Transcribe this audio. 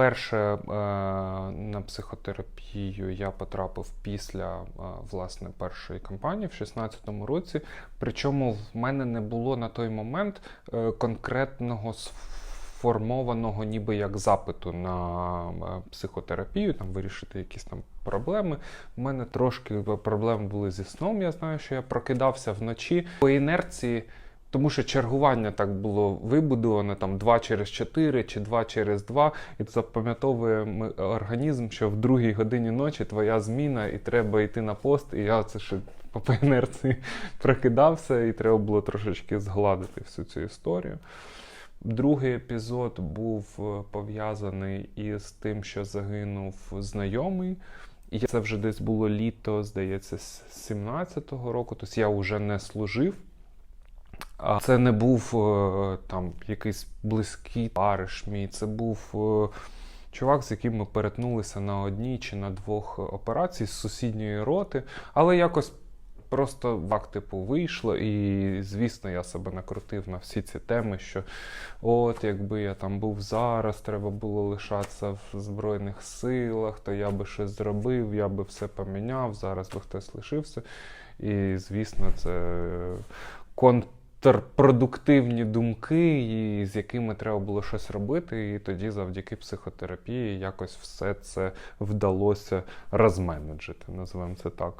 Вперше е, на психотерапію я потрапив після е, власне першої кампанії в 16-му році. Причому в мене не було на той момент е, конкретного сформованого ніби як запиту на психотерапію, там вирішити якісь там проблеми. У мене трошки проблеми були зі сном. Я знаю, що я прокидався вночі по інерції. Тому що чергування так було вибудовано там 2 через 4 чи 2 через 2, і запам'ятовує організм, що в другій годині ночі твоя зміна, і треба йти на пост. І я це ще по по інерції прокидався, і треба було трошечки згладити всю цю історію. Другий епізод був е, пов'язаний із тим, що загинув знайомий. І це вже десь було літо, здається, з 17-го року, тобто я вже не служив. Це не був е, там якийсь близький париш мій, це був е, чувак, з яким ми перетнулися на одній чи на двох операцій з сусідньої роти, але якось просто так, типу, вийшло, і звісно, я себе накрутив на всі ці теми, що от якби я там був зараз, треба було лишатися в Збройних силах, то я би щось зробив, я би все поміняв, зараз би хтось лишився. І звісно, це контрпродуктивні думки, і з якими треба було щось робити. І тоді, завдяки психотерапії, якось все це вдалося розменеджити, називаємо це так.